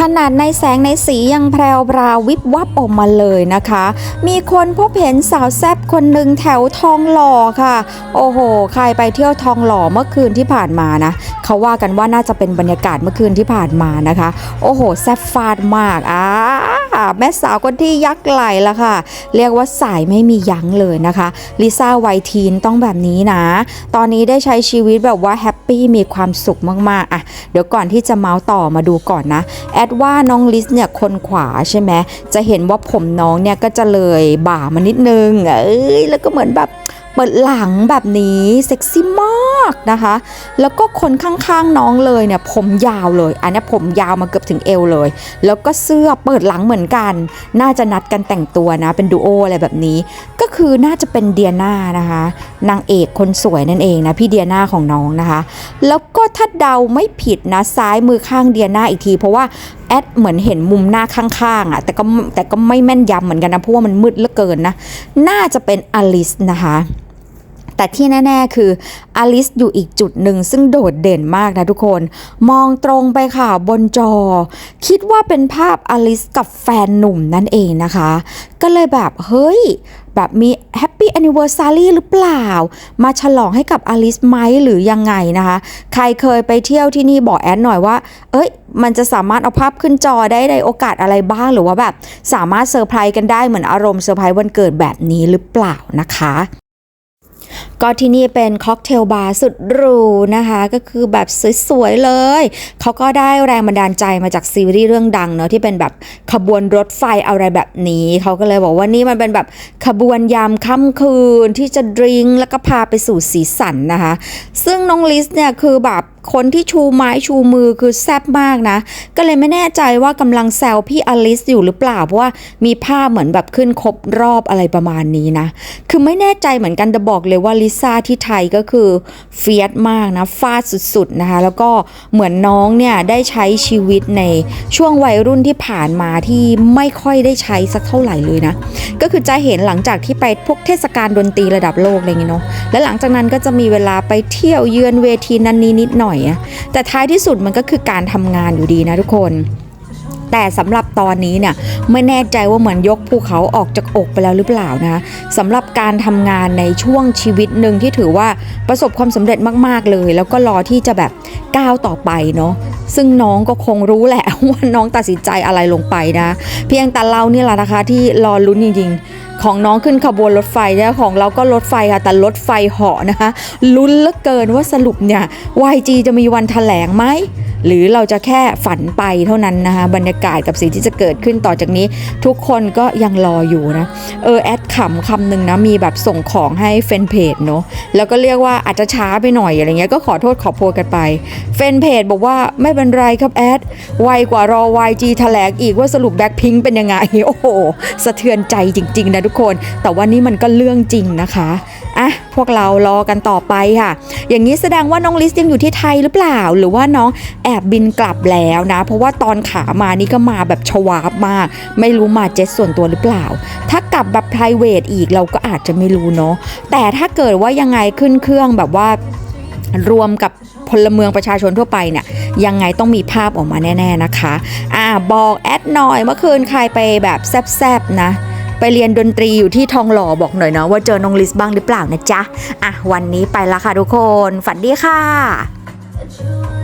ขนาดในแสงในสียังแพรวพราววิบวับออกมาเลยนะคะ มีคนพบเห็นสาวแซบคนหนึ่งแถวทองหล่อค่ะ โอ้โห ใครไปเที่ยวทองหล่อเมื่อคืนที่ผ่านมานะเขาว่ากันว่าน่าจะเป็นบรรยากาศเมื่อคืนที่ผ่านมานะคะ โอ้โห แซบฟาดมากอ่า แม่สาวคนที่ยักษ์ไหลละค่ะ เรียกว่าสายไม่มียั้งเลยนะคะลิซ่าไวท์ทีนต้องแบบนี้นะ ตอนนี้ได้ใช้ชีวิตแบบว่าแฮปปี้มีความสุขมากๆอะเดี๋ยวก่อนที่จะเมาส์ต่อมาดูก่อนนะ แอดว่าน้องลิสเนี่ยคนขวาใช่ไหมจะเห็นว่าผมน้องเนี่ยก็จะเลยบ่ามานิดนึงเอ้ยแล้วก็เหมือนแบบ เปิดหลังแบบนี้เซ็กซี่มากนะคะ แล้วก็คนข้างๆน้องเลยเนี่ยผมยาวเลย อันนี้ผมยาวมาเกือบถึงเอวเลย แล้วก็เสื้อเปิดหลังเหมือนกัน น่าจะนัดกันแต่งตัวนะ เป็นดูโออะไรแบบนี้ ก็คือน่าจะเป็นเดียนานะคะ นางเอกคนสวยนั่นเองนะพี่เดียนาของน้องนะคะ แล้วก็ถ้าเดาไม่ผิดนะซ้ายมือข้างเดียนาอีกที เพราะว่าแอดเหมือนเห็นมุมหน้าข้างๆอะ่ะแต่ก็แต่ก็ไม่แม่นยำเหมือนกันนะเพราะว่ามันมืดเหลือเกินนะ น่าจะเป็นอลิสนะคะ แต่ที่แน่ ๆ คืออลิสอยู่อีกจุดหนึ่งซึ่งโดดเด่นมากนะทุกคน มองตรงไปค่ะบนจอ คิดว่าเป็นภาพอลิสกับแฟนหนุ่มนั่นเองนะคะ ก็เลยแบบเฮ้ยแบบมีแฮปปี้แอนนิเวอร์ซารีหรือเปล่า มาฉลองให้กับอลิสไหมหรือยังไงนะคะ ใครเคยไปเที่ยวที่นี่บอกแอดหน่อยว่า เอ้ย มันจะสามารถเอาภาพขึ้นจอได้ในโอกาสอะไรบ้างหรือว่าแบบ สามารถเซอร์ไพรส์กันได้เหมือนอารมณ์เซอร์ไพรส์วันเกิดแบบนี้หรือเปล่านะคะ ก็ที่นี่เป็นค็อกเทลบาร์สุดหรูนะคะ ก็คือแบบสวยๆเลย เขาก็ได้แรงบันดาลใจมาจากซีรีส์เรื่องดังเนอะที่เป็นแบบขบวนรถไฟอะไรแบบนี้ เขาก็เลยบอกว่านี่มันเป็นแบบขบวนยามค่ำคืนที่จะดริงแล้วก็พาไปสู่สีสันนะคะ ซึ่งน้องลิสเนี่ยคือแบบคนที่ชูไม้ชูมือคือแซ่บมากนะ ก็เลยไม่แน่ใจว่ากำลังแซวพี่อลิสอยู่หรือเปล่า เพราะว่ามีภาพเหมือนแบบขึ้นครบรอบอะไรประมาณนี้นะ คือไม่แน่ใจเหมือนกันแต่บอกเลยว่าลิซ่าที่ไทยก็คือเฟียสมากนะฟาดสุดๆนะคะ แล้วก็เหมือนน้องเนี่ยได้ใช้ชีวิตในช่วงวัยรุ่นที่ผ่านมาที่ไม่ค่อยได้ใช้สักเท่าไหร่เลยนะ ก็คือจะเห็นหลังจากที่ไปพวกเทศกาลดนตรีระดับโลกอะไรเงี้ยเนาะและหลังจากนั้นก็จะมีเวลาไปเที่ยวเยือนเวทีนั้นนี้นิดหน่อยอะแต่ท้ายที่สุดมันก็คือการทำงานอยู่ดีนะทุกคน แต่สำหรับตอนนี้เนี่ยไม่แน่ใจว่าเหมือนยกภูเขาออกจากอกไปแล้วหรือเปล่านะสำหรับการทำงานในช่วงชีวิตหนึ่งที่ถือว่าประสบความสำเร็จมากๆเลย แล้วก็รอที่จะแบบก้าวต่อไปเนาะซึ่งน้องก็คงรู้แหละว่าน้องตัดสินใจอะไรลงไปนะ เพียงแต่เรานี่แหละนะคะที่รอลุ้นจริงๆ ของน้องขึ้นขบวนรถไฟเนี่ยของเราก็รถไฟค่ะแต่รถไฟเหาะนะคะลุ้นเหลือเกินว่าสรุปเนี่ย YG จะมีวันแถลงไหม หรือเราจะแค่ฝันไปเท่านั้นนะคะบรรยากาศกับสิ่งที่จะเกิดขึ้นต่อจากนี้ ทุกคนก็ยังรออยู่นะเออแอดขำคำหนึ่งนะมีแบบส่งของให้แฟนเพจเนาะแล้วก็เรียกว่าอาจจะช้าไปหน่อยอะไรเงี้ยก็ขอโทษขอโพยกันไปแฟนเพจบอกว่าไม่เป็นไรครับแอดไวกว่ารอ YG แถลงอีกว่าสรุปแบ็คพิงเป็นยังไงโอ้โหสะเทือนใจจริง ๆ นะทุกคน แต่ว่านี่มันก็เรื่องจริงนะคะ อะพวกเรารอกันต่อไปค่ะ อย่างนี้แสดงว่าน้องลิสยังอยู่ที่ไทยหรือเปล่า หรือว่าน้องแอบบินกลับแล้วนะ เพราะว่าตอนขามานี่ก็มาแบบชวาบมาก ไม่รู้มาเจ็ตส่วนตัวหรือเปล่า ถ้ากลับแบบ p r i v a t อีกเราก็อาจจะไม่รู้เนาะแต่ถ้าเกิดว่ายังไงขึ้นเครื่องแบบว่ารวมกับพลเมืองประชาชนทั่วไปเนี่ยยังไงต้องมีภาพออกมาแน่ ๆนะคะ อ่าบอกแอดหน่อยเมื่อคืนใครไปแบบแซบๆนะ ไปเรียนดนตรีอยู่ที่ทองหล่อบอกหน่อยเนาะว่าเจอน้องลิสบ้างหรือเปล่านะจ๊ะ อะวันนี้ไปละค่ะทุกคน ฝันดีค่ะ